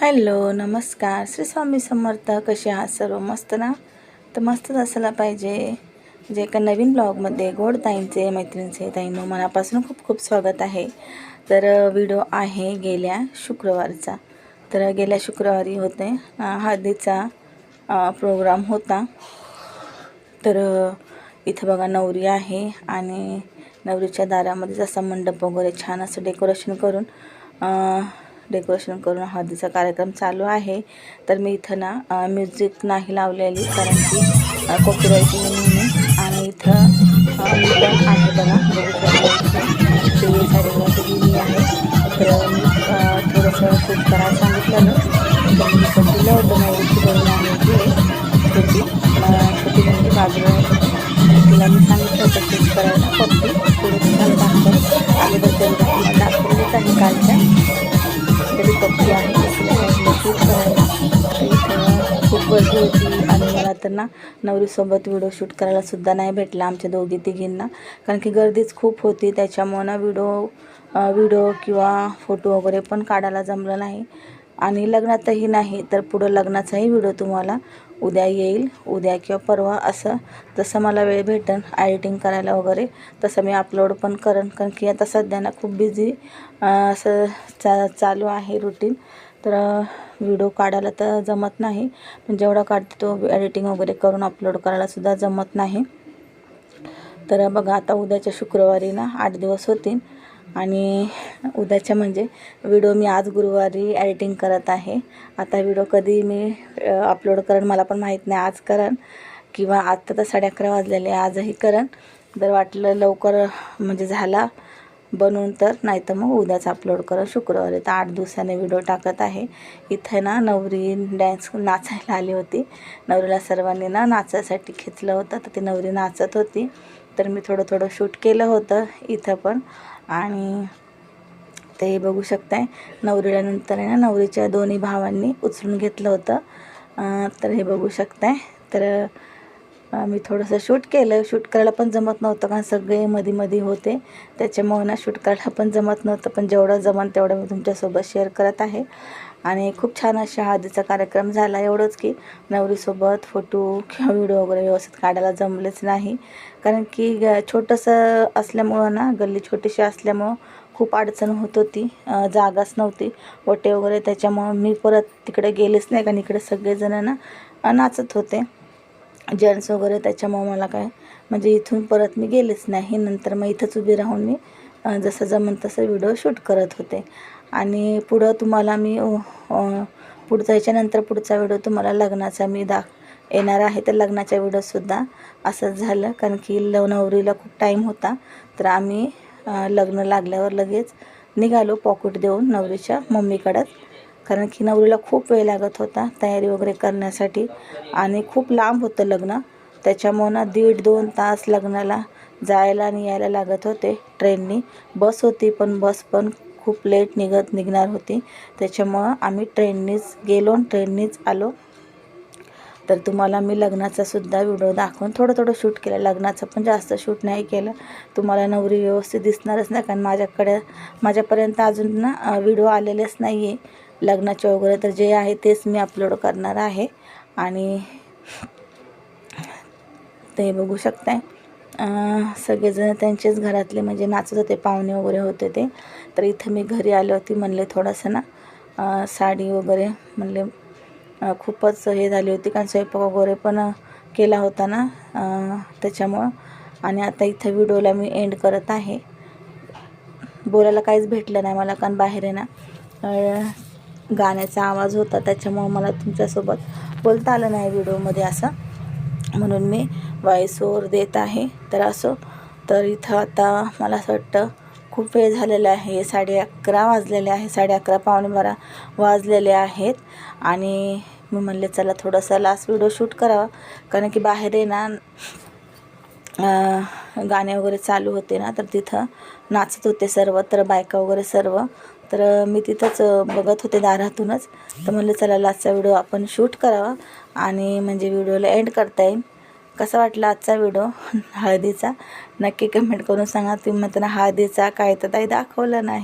Hello नमस्कार. श्री स्वामी समर्थ कसे आहात सर्व? मस्त ना? तर मस्तच असायला पाहिजे. जे एका नवीन ब्लॉगमध्ये गोड ताईंचे मैत्रिणींचे ताईंनो मनापासून खूप खूप स्वागत आहे. तर व्हिडिओ आहे गेल्या शुक्रवारचा. तर गेल्या शुक्रवारी होते. हळदीचा प्रोग्राम होता. तर इथं बघा नवरी आहे आणि नवरीच्या दारामध्येच असा मंडप वगैरे छान असं डेकोरेशन करून डेकोरेशन करून हळदीचा कार्यक्रम चालू आहे तर मी इथं ना म्युझिक नाही लावलेली कारण की अ, म्हणून आणि इथं आहे बघा बघू साईडला आहे तर मी थोडंसं खूप करायला सांगितलं तर दिलं होतं आहे छोटी छोटी म्हणजे बाजूला तिला मी सांगितलं होतं शूट करायला दाखवलेच आहे कालच्या आहे शूट करायला खूप गर्दी होती आणि मला तर ना नवरीसोबत व्हिडिओ शूट करायला सुद्धा नाही भेटला आमच्या दोघी तिघींना कारण की गर्दीच खूप होती त्याच्यामुळं ना व्हिडिओ व्हिडिओ किंवा फोटो वगैरे पण काढायला जमलं नाही आणि लग्नातही नाही तर पुढं लग्नाचाही व्हिडिओ तुम्हाला उद्या येईल. उद्या किंवा परवा असं जसं मला वेळ भेटेल एडिटिंग करायला वगैरे तसं मी अपलोड पण करेन. कारण की आता सध्या ना खूप बिझी असं चा चालू आहे रुटीन तर व्हिडिओ काढायला तर जमत नाही. पण जेवढा काढते तो एडिटिंग वगैरे करून अपलोड करायलासुद्धा जमत नाही. तर बघा आता उद्याच्या शुक्रवारी ना आठ दिवस होतील. आणि उद्याच्या म्हणजे व्हिडिओ मी आज गुरुवारी एडिटिंग करत आहे. आता व्हिडिओ कधी मी अपलोड करेन मला पण माहीत नाही. आज करेन किंवा आत्ता तर साडे अकरा वाजलेले आजही करेन जर वाटलं लवकर म्हणजे झाला बनवून तर नाही तर मग उद्याच अपलोड करेन शुक्रवारी. तर आठ दिवसाने व्हिडिओ टाकत आहे. इथे ना नवरी डॅन्स नाचायला आली होती. नवरीला सर्वांनी ना नाचायसाठी खेचलं होतं. तर ती नवरी नाचत होती. तर मी थोडं थोडं शूट केलं होतं इथं पण. आणि ते बघू शकताय नवरीला आहे ना नवरीच्या दोन्ही भावांनी उचलून घेतलं होतं. तर हे बघू शकताय. तर मी थोडंसं शूट केलं. शूट करायला पण जमत नव्हतं कारण सगळे मध्ये मध्ये होते. त्याच्यामुळे ना शूट करायला पण जमत नव्हतं पण जेवढं जमन तेवढं मी तुमच्यासोबत शेअर करत आहे. आणि खूप छान अशा हळदीचा कार्यक्रम झाला. एवढंच की नवरीसोबत फोटो किंवा व्हिडिओ वगैरे व्यवस्थित काढायला जमलेच नाही. कारण की ग- छोटंसं असल्यामुळं ना गल्ली छोटीशी असल्यामुळं खूप अडचण होत होती. जागाच नव्हती. ओटे वगैरे त्याच्यामुळं मी परत तिकडे गेलेच नाही. कारण इकडे सगळेजण ना नाचत होते. जेंट्स वगैरे त्याच्यामुळं मला काय म्हणजे इथून परत मी गेलेच नाही. नंतर मग इथंच उभी राहून मी जसं जमन तसं व्हिडिओ शूट करत होते. आणि पुढं तुम्हाला मी पुढचा याच्यानंतर पुढचा व्हिडिओ तुम्हाला लग्नाचा मी दाख येणार आहे तर लग्नाच्या व्हिडिओसुद्धा असंच झालं. कारण की लव नवरीला खूप टाईम होता. तर आम्ही लग्न लागल्यावर लगेच निघालो पॉकेट देऊन नवरीच्या मम्मीकडं कारण की नवरीला खूप वेळ लागत होता तयारी वगैरे करण्यासाठी. आणि खूप लांब होतं लग्न. त्याच्यामुळं ना दीड दोन तास लग्नाला जायला आणि यायला लागत होते ट्रेननी. बस होती पण बस पण खूप लेट निघत निघणार होती. त्याच्यामुळं आम्ही ट्रेननीच गेलो आणि ट्रेननीच आलो. तर तुम्हाला मी लग्नाचा सुद्धा व्हिडिओ दाखवून थोडं थोडं शूट केलं. लग्नाचं पण जास्त शूट नाही केलं. तुम्हाला नवरी व्यवस्थित दिसणारच नाही कारण माझ्याकडे माझ्यापर्यंत अजून ना व्हिडिओ आलेलेच नाही आहे लग्नाचे वगैरे तर जे आहे तेच मी अपलोड करणार आहे. आणि ते बघू शकताय. सगळेजण त्यांचेच घरातले म्हणजे नाचत होते पाहुणे वगैरे होते ते. तर इथं मी घरी आले होती म्हणले थोडंसं ना. साडी वगैरे म्हणले खूपच हे झाली होती कारण स्वयंपाक वगैरे पण केला होता ना त्याच्यामुळं. आणि आता इथं व्हिडिओला मी एंड करत आहे. बोलायला काहीच भेटलं नाही मला कारण बाहेर आहे ना. गाण्याचा आवाज होता त्याच्यामुळं मला तुमच्यासोबत बोलता आलं नाही व्हिडिओमध्ये असं. म्हणून मी व्हॉइस देत आहे. तर असो तर इथं आता मला असं वाटतं खूप वेळ झालेला आहे. साडे अकरा वाजलेले आहे साडे अकरा पावणे बारा वाजलेले आहेत. आणि मी म्हणले चला थोडंसं लास्ट व्हिडिओ शूट करावा. कारण की बाहेर आहे ना गाणे वगैरे चालू होते ना तर तिथं नाचत होते सर्व तर बायका वगैरे सर्व. तर मी तिथंच बघत होते दारातूनच. तर म्हणलं चला आजचा व्हिडिओ आपण शूट करावा आणि म्हणजे व्हिडिओला एंड करता येईल. कसा वाटला आजचा व्हिडिओ? हळदीचा? नक्की कमेंट करून सांगा. तुम्ही म्हणताना हळदीचा काय तर काही दाखवलं नाही.